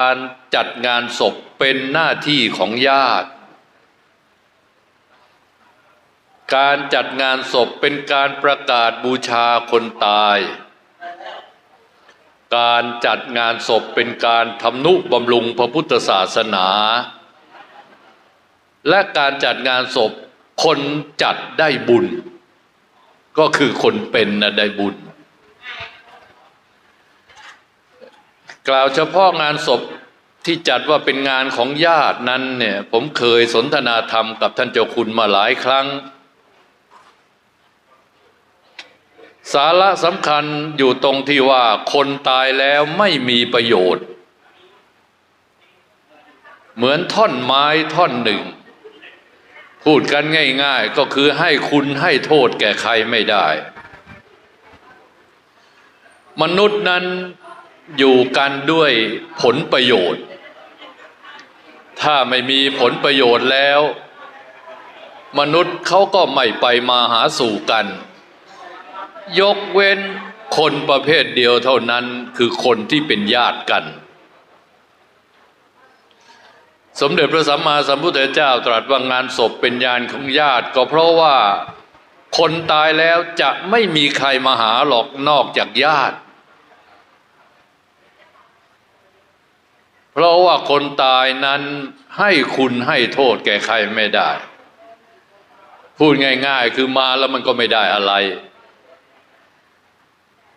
การจัดงานศพเป็นหน้าที่ของญาติ การจัดงานศพเป็นการประกาศบูชาคนตาย การจัดงานศพเป็นการทำนุบำรุงพระพุทธศาสนา และการจัดงานศพคนจัดได้บุญ ก็คือคนเป็นนะได้บุญ กล่าวเฉพาะงานศพที่จัดว่าเป็นงานของญาตินั้นเนี่ยผมเคยสนทนาธรรมกับท่านเจ้าคุณมาหลายครั้ง สาระสำคัญอยู่ตรงที่ว่าคนตายแล้วไม่มีประโยชน์ เหมือนท่อนไม้ท่อนหนึ่ง พูดกันง่ายๆก็คือให้คุณให้โทษแก่ใครไม่ได้ มนุษย์นั้น อยู่กันด้วยผลประโยชน์ ถ้าไม่มีผลประโยชน์แล้ว มนุษย์เขาก็ไม่ไปมาหาสู่กัน ยกเว้นคนประเภทเดียวเท่านั้นคือคนที่เป็นญาติกัน สมเด็จพระสัมมาสัมพุทธเจ้าตรัสว่างานศพเป็นญาณของญาติ ก็เพราะว่าคนตายแล้วจะไม่มีใครมาหาหรอกนอกจากญาติ เพราะว่าคนตายนั้นให้คุณให้โทษแก่ใครไม่ได้ พูดง่าย ๆ คือมาแล้วมันก็ไม่ได้อะไร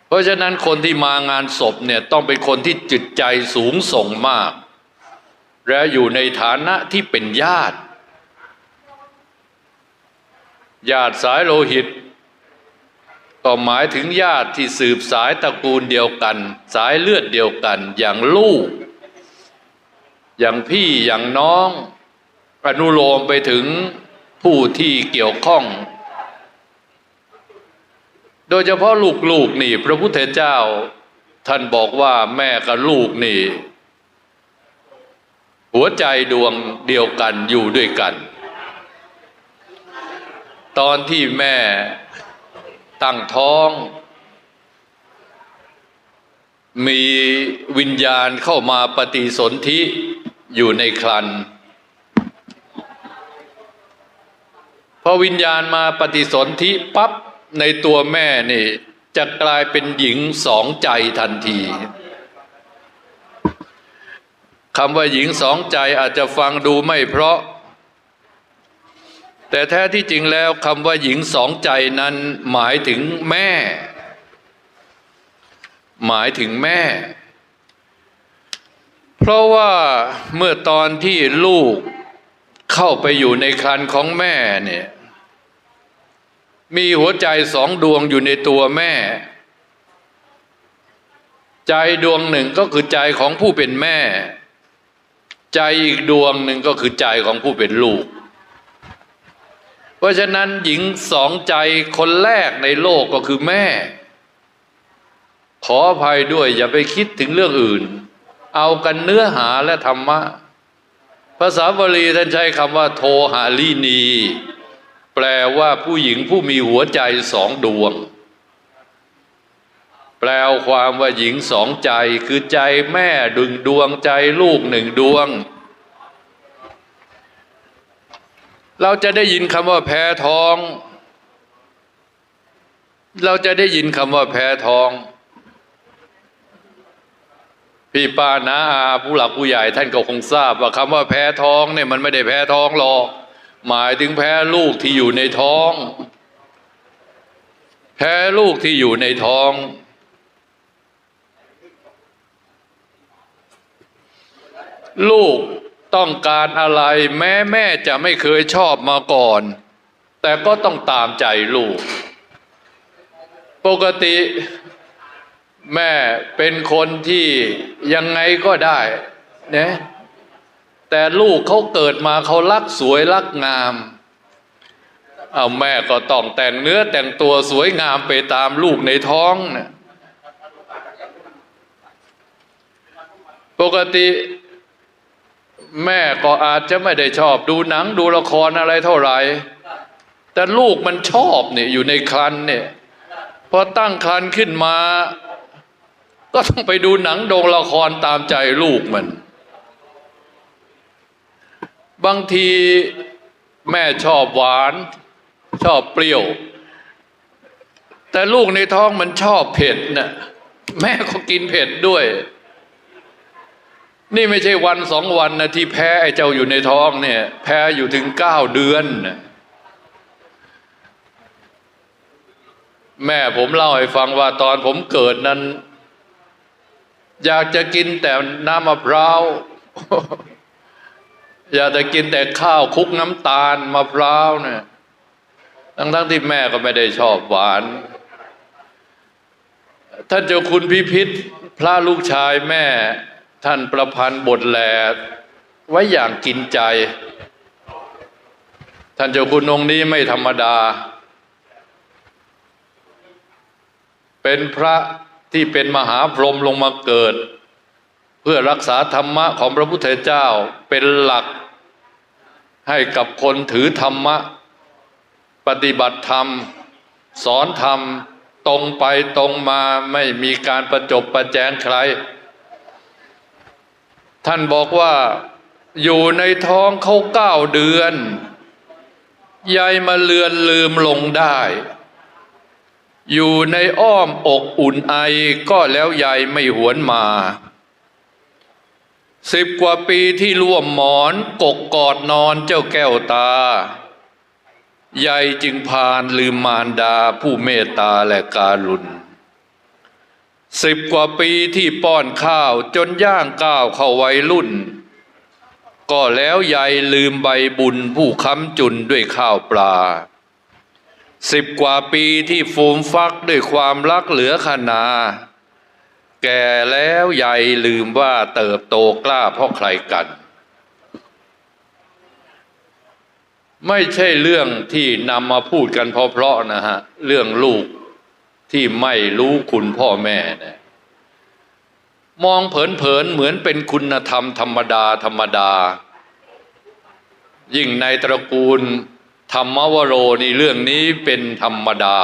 เพราะฉะนั้นคนที่มางานศพเนี่ยต้องเป็นคนที่จิตใจสูงส่งมาก และอยู่ในฐานะที่เป็นญาติญาติสายโลหิต ก็หมายถึงญาติที่สืบสายตระกูลเดียวกัน สายเลือดเดียวกันอย่างลูก อย่างพี่อย่างน้องอนุโลมไปถึงผู้ที่เกี่ยวข้อง โดยเฉพาะลูกๆนี่ พระพุทธเจ้า ท่านบอกว่าแม่กับลูกนี่ หัวใจดวงเดียวกันอยู่ด้วยกัน ตอนที่แม่ตั้งท้อง มีวิญญาณเข้ามาปฏิสนธิ อยู่ในครันพอวิญญาณมาปฏิสนธิปั๊บในตัวแม่นี่จะกลายเป็นหญิงสองใจทันทีคำว่าหญิงสองใจอาจจะฟังดูไม่เพราะ แต่แท้ที่จริงแล้วคำว่าหญิงสองใจนั้นหมายถึงแม่ หมายถึงแม่ เพราะว่าเมื่อตอนที่ลูกเข้าไปอยู่ในครันของแม่เนี่ยมีหัวใจสองดวงอยู่ในตัวแม่ ใจดวงหนึ่งก็คือใจของผู้เป็นแม่ ใจอีกดวงหนึ่งก็คือใจของผู้เป็นลูก เพราะฉะนั้นหญิงสองใจคนแรกในโลกก็คือแม่ ขออภัยด้วยอย่าไปคิดถึงเรื่องอื่น เอากันเนื้อหาและธรรมะ ภาษาบาลีท่านใช้คำว่า โทหาลีนี แปลว่าผู้หญิงผู้มีหัวใจสองดวง แปลความว่าหญิงสองใจคือใจแม่ดึงดวงใจลูกหนึ่งดวง เราจะได้ยินคำว่าแพ้ท้อง เราจะได้ยินคำว่าแพ้ท้อง พี่ป้านาอาผู้หลักผู้ใหญ่ท่านก็คงทราบว่าคำว่าแพ้ท้องเนี่ยมันไม่ได้แพ้ท้องหรอกหมายถึงแพ้ลูกที่อยู่ในท้อง แพ้ลูกที่อยู่ในท้องลูกต้องการอะไรแม้แม่จะไม่เคยชอบมาก่อน แต่ก็ต้องตามใจลูก ปกติ แม่เป็นคนที่ยังไงก็ได้นะแต่ลูกเขาเกิดมาเขารักสวยรักงามเอาแม่ก็ต้องแต่งเนื้อแต่งตัวสวยงามไปตามลูกในท้องนะปกติแม่ก็อาจจะไม่ได้ชอบดูหนังดูละครอะไรเท่าไหร่ แต่ลูกมันชอบเนี่ยอยู่ในครันเนี่ยพอตั้งครันขึ้นมา ก็ต้องไปดูหนังโดงละครตามใจลูกมัน บางทีแม่ชอบหวานชอบเปรี้ยว แต่ลูกในท้องมันชอบเผ็ดน่ะแม่ก็กินเผ็ดด้วย นี่ไม่ใช่วันสองวันนะที่แพ้ไอ้เจ้าอยู่ในท้องเนี่ย แพ้อยู่ถึงเก้าเดือนน่ะแม่ผมเล่าให้ฟังว่าตอนผมเกิดนั้น อยากจะกินแต่น้ำมะพร้าวอยากจะกินแต่ข้าวคุกน้ำตาลมะพร้าวเนี่ยทั้งทั้งที่แม่ก็ไม่ได้ชอบหวานท่านเจ้าคุณพิพิธพระลูกชายแม่ ท่านประพันธ์บทแหลไว้อย่างกินใจ ท่านเจ้าคุณองค์นี้ไม่ธรรมดา เป็นพระ ที่เป็นมหาพรหมลงมาเกิด เพื่อรักษาธรรมะของพระพุทธเจ้าเป็นหลัก ให้กับคนถือธรรมะ ปฏิบัติธรรม สอนธรรมตรงไปตรงมาไม่มีการประจบประแจงใคร ท่านบอกว่าอยู่ในท้องเขาเก้าเดือนยายมาเลือนลืมลงได้ อยู่ในอ้อมอกอุ่นไอก็แล้วยายไม่หวนมาสิบกว่าปีที่ร่วมหมอนกกกอดนอนเจ้าแก้วตายายจึงพานลืมมารดาผู้เมตตาและการุณสิบกว่าปีที่ป้อนข้าวจนย่างก้าวเข้าวัยรุ่น ก็แล้วยายลืมใบบุญผู้ค้ำจุนด้วยข้าวปลา สิบกว่าปีที่ฟูมฟักด้วยความรักเหลือขนา แก่แล้วยายลืมว่าเติบโตกล้าเพราะใครกัน ไม่ใช่เรื่องที่นำมาพูดกันเพราะๆนะฮะ เรื่องลูกที่ไม่รู้คุณพ่อแม่เนี่ยมองเผินๆเหมือนเป็นคุณธรรมธรรมดาธรรมดา ยิ่งในตระกูล ธรรมวโรนี่เรื่องนี้เป็นธรรมดา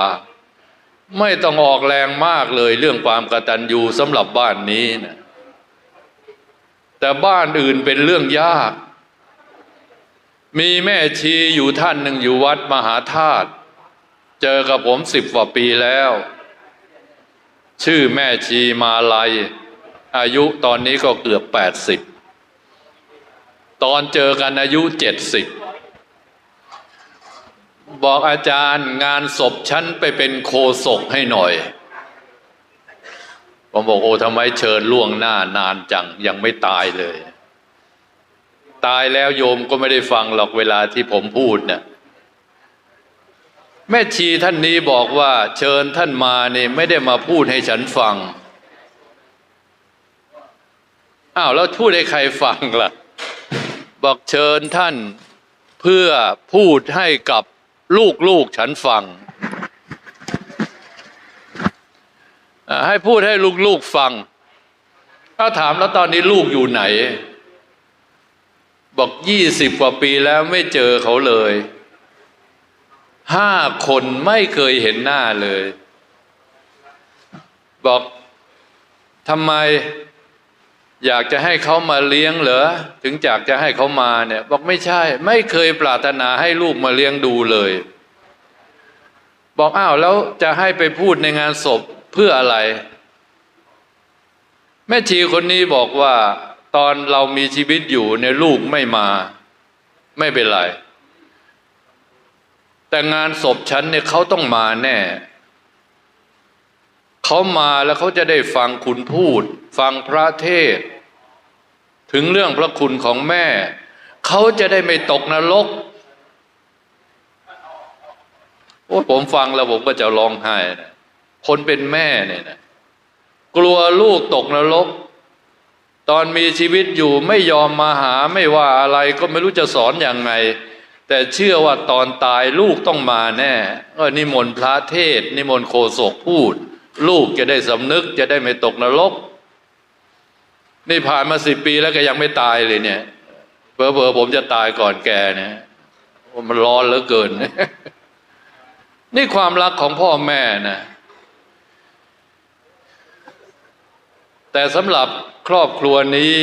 ไม่ต้องออกแรงมากเลยเรื่องความกตัญญูสำหรับบ้านนี้นะแต่บ้านอื่นเป็นเรื่องยาก มีแม่ชีอยู่ท่านหนึ่งอยู่วัดมหาธาตุเจอกับผมสิบกว่าปีแล้ว ชื่อแม่ชีมาลัย อายุตอนนี้ก็เกือบแปดสิบตอนเจอกันอายุเจ็ดสิบ บอกอาจารย์งานศพฉันไปเป็นโคศกให้หน่อย ผมบอกโอ้ทำไมเชิญล่วงหน้านานจังยังไม่ตายเลย ตายแล้วโยมก็ไม่ได้ฟังหรอกเวลาที่ผมพูดเนี่ยแม่ชีท่านนี้บอกว่าเชิญท่านมาเนี่ยไม่ได้มาพูดให้ฉันฟัง อ้าวแล้วพูดให้ใครฟังล่ะ บอกเชิญท่านเพื่อพูดให้กับ ลูกๆฉันฟัง ให้พูดให้ลูกๆฟัง ถ้าถามแล้วตอนนี้ลูกอยู่ไหน บอกยี่สิบกว่าปีแล้วไม่เจอเขาเลยห้าคนไม่เคยเห็นหน้าเลย บอกทำไม อยากจะให้เขามาเลี้ยงเหรอถึงจากจะให้เขามาเนี่ยบอกไม่ใช่ ไม่เคยปรารถนาให้ลูกมาเลี้ยงดูเลย บอกอ้าวแล้วจะให้ไปพูดในงานศพเพื่ออะไร แม่ชีคนนี้บอกว่า ตอนเรามีชีวิตอยู่เนี่ยลูกไม่มา ไม่เป็นไร แต่งานศพฉันเนี่ยเขาต้องมาแน่ เขามาแล้วเขาจะได้ฟังคุณพูด ฟังพระเทศ ถึงเรื่องพระคุณของแม่ เขาจะได้ไม่ตกนรกโอ้ผมฟังแล้วผมก็จะร้องไห้นะคนเป็นแม่เนี่ยนะกลัวลูกตกนรก ตอนมีชีวิตอยู่ไม่ยอมมาหาไม่ว่าอะไรก็ไม่รู้จะสอนอย่างไง แต่เชื่อว่าตอนตายลูกต้องมาแน่ ก็นิมนต์พระเทศ นิมนต์โคศกพูด ลูกจะได้สำนึกจะได้ไม่ตกนรก นี่ผ่านมาสิบปีแล้วก็ยังไม่ตายเลยเนี่ยเพอเพอๆผมจะตายก่อนแกเนี่ยมันร้อนเหลือเกิน นี่ความรักของพ่อแม่นะแต่สำหรับครอบครัวนี้